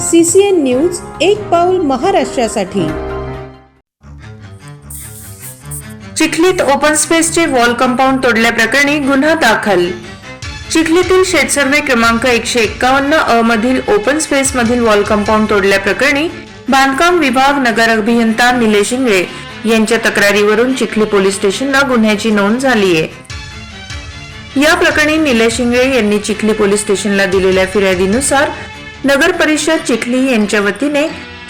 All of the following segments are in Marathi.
सी सी एन न्यूज एक पाऊल महाराष्ट्रासाठी. चिखलीत ओपन स्पेसचे वॉल कंपाऊंड तोडल्याप्रकरणी गुन्हा दाखल. चिखलीतील शेतसर्वे क्रमांक एकशे एक्कावन्न अ मधील ओपन स्पेस मधील वॉल कंपाऊंड तोडल्याप्रकरणी बांधकाम विभाग नगर अभियंता निलेश इंगळे यांच्या तक्रारीवरून चिखली पोलीस स्टेशनला गुन्ह्याची नोंद झाली आहे या प्रकरणी निलेश इंगळे यांनी चिखली पोलीस स्टेशनला दिलेल्या फिर्यादीनुसार नगर परिषद चिखली यांच्या वतीने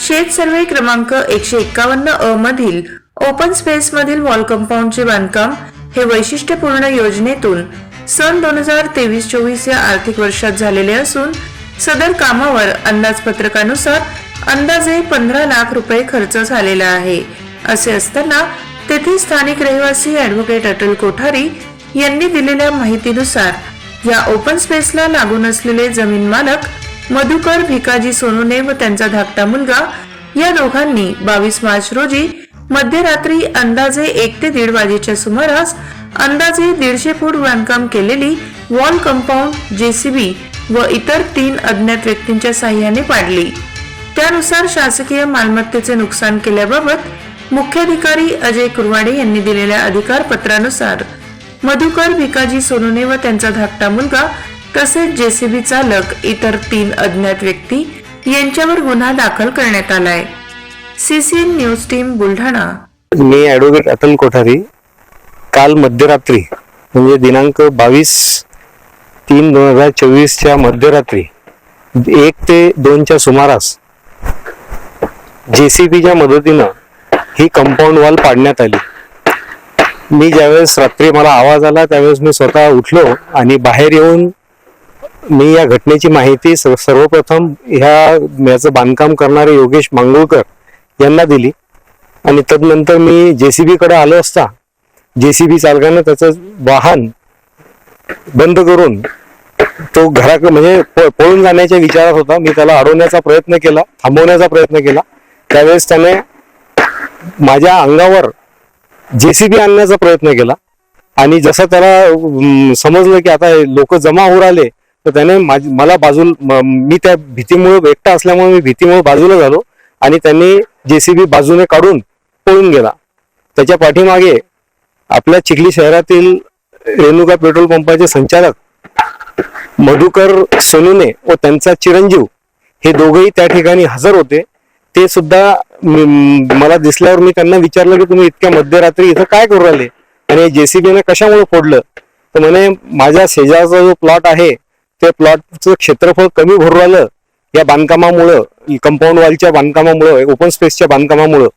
शेत सर्वे क्रमांक एकशे एक्कावन्न अ मधील ओपन स्पेस मधील वॉल कंपाऊंडचे बांधकाम हे वैशिष्ट्यपूर्ण योजनेतून सन दोन हजार तेवीस चोवीस या आर्थिक वर्षात झालेले असून सदर कामावर अंदाजपत्रकानुसार अंदाजे पंधरा लाख रुपये खर्च झालेला आहे. असे असताना तेथील स्थानिक रहिवासी ऍडव्होकेट अटल कोठारी यांनी दिलेल्या माहितीनुसार या ओपन स्पेसला लागून असलेले जमीन मालक मधुकर भिकाजी सोनूने व त्यांचा धाकटा मुलगा या दोघांनी बावीस मार्च रोजी मध्यरात्री अंदाजे एक ते दीड वाजेच्या सुमारास अंदाजे दीडशे फूट बांधकाम केलेली वॉल कंपाऊंड जेसीबी व इतर तीन अज्ञात व्यक्तींच्या साह्याने पाडली. त्यानुसार शासकीय मालमत्तेचे नुकसान केल्याबाबत मुख्याधिकारी अजय कुरवाडे यांनी दिलेल्या अधिकार पत्रानुसार मधुकर भिकाजी सोनूने व त्यांचा धाकटा मुलगा तसेच जेसीबी चालक इतर तीन अज्ञात व्यक्ती यांच्यावर गुन्हा दाखल करण्यात आलाय. CCN news team Buldhana. मी ॲडव्होकेट अतुल कोठारी. काल मध्यरात्री म्हणजे दिनांक बावीस तीन दोन हजार चोवीसच्या मध्यरात्री एक ते दोनच्या सुमारास जे सी बीच्या मदतीनं ही कंपाऊंड वॉल पाडण्यात आली. मी ज्यावेळेस रात्री मला आवाज आला त्यावेळेस मी स्वतः उठलो आणि बाहेर येऊन मी या घटनेची माहिती सर्वप्रथम ह्या याचं बांधकाम करणारे योगेश मांगुळकर यांना दिली. आणि तदनंतर मी जे सी बीकडे आलो असता जे सी बी चालकानं त्याचं वाहन बंद करून तो घराक म्हणजे प- पळून जाण्याच्या विचारात होता. मी त्याला अडवण्याचा प्रयत्न केला थांबवण्याचा प्रयत्न केला. त्यावेळेस त्याने माझ्या अंगावर जेसीबी आणण्याचा प्रयत्न केला. आणि जसं त्याला समजलं की आता लोक जमा होऊ राहिले तर त्याने मला बाजूला मी त्या भीतीमुळे एकटा असल्यामुळे मी भीतीमुळे बाजूला झालो आणि त्यांनी जेसीबी बाजूने काढून पळून गेला. त्याच्या पाठीमागे आपल्या चिखली शहरातील रेणुका पेट्रोल पंपाचे संचालक मधुकर सोनुने व त्यांचा चिरंजीव हे दोघेही त्या ठिकाणी हजर होते. ते सुद्धा मला दिसल्यावर मी त्यांना विचारलं की तुम्ही इतक्या मध्यरात्री इथं काय करू राहिले? आणि जेसीबीने कशामुळे फोडलं? तर म्हणे माझ्या शेजारचा जो प्लॉट आहे ते प्लॉटचं क्षेत्रफळ कमी भरू आलं या बांधकामामुळं कंपाऊंड वॉलच्या बांधकामामुळं ओपन स्पेसच्या बांधकामामुळं.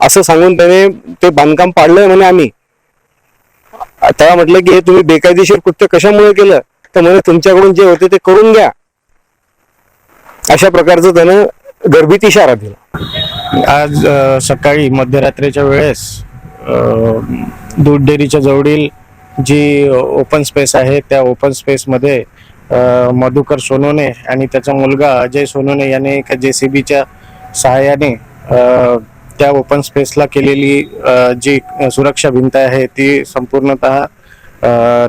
असं सांगून त्याने ते बांधकाम पाडलंय म्हणे आम्ही. त्याला म्हटलं की हे तुम्ही बेकायदेशीर कृत्य कशामुळे केलं? तर म्हणे तुमच्याकडून जे होते ते करून घ्या. अशा प्रकारचं त्यानं गर्भित इशारा दिला. आज सकाळी मध्यरात्रीच्या वेळेस दूध डेअरीच्या जवळील जी ओपन स्पेस आहे त्या ओपन स्पेसमध्ये मधुकर सोनोने आणि त्याचा मुलगा अजय सोनोने याने एका जे सी बीच्या सहाय्याने त्या ओपन स्पेसला केलेली जी सुरक्षा भिंत आहे ती संपूर्णतः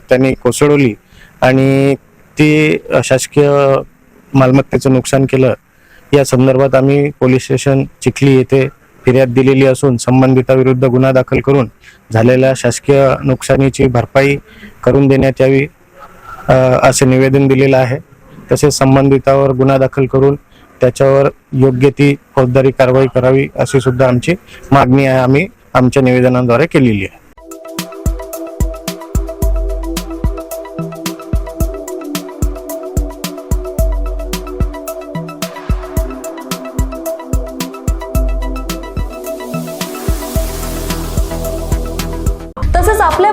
त्यांनी कोसळवली आणि ती शासकीय मालमत्तेचं नुकसान केलं. या संदर्भात आम्ही पोलीस स्टेशन चिखली येथे फिर्याद दिलेली असून संबंधिताविरुद्ध गुन्हा दाखल करून झालेल्या शासकीय नुकसानीची भरपाई करून देण्यात यावी. असे निवेदन दिलेलं आहे. तसेच संबंधितावर गुन्हा दाखल करून त्याच्यावर योग्य ती फौजदारी कारवाई करावी अशी सुद्धा आमची मागणी आहे. आम्ही आमच्या निवेदनाद्वारे केलेली आहे.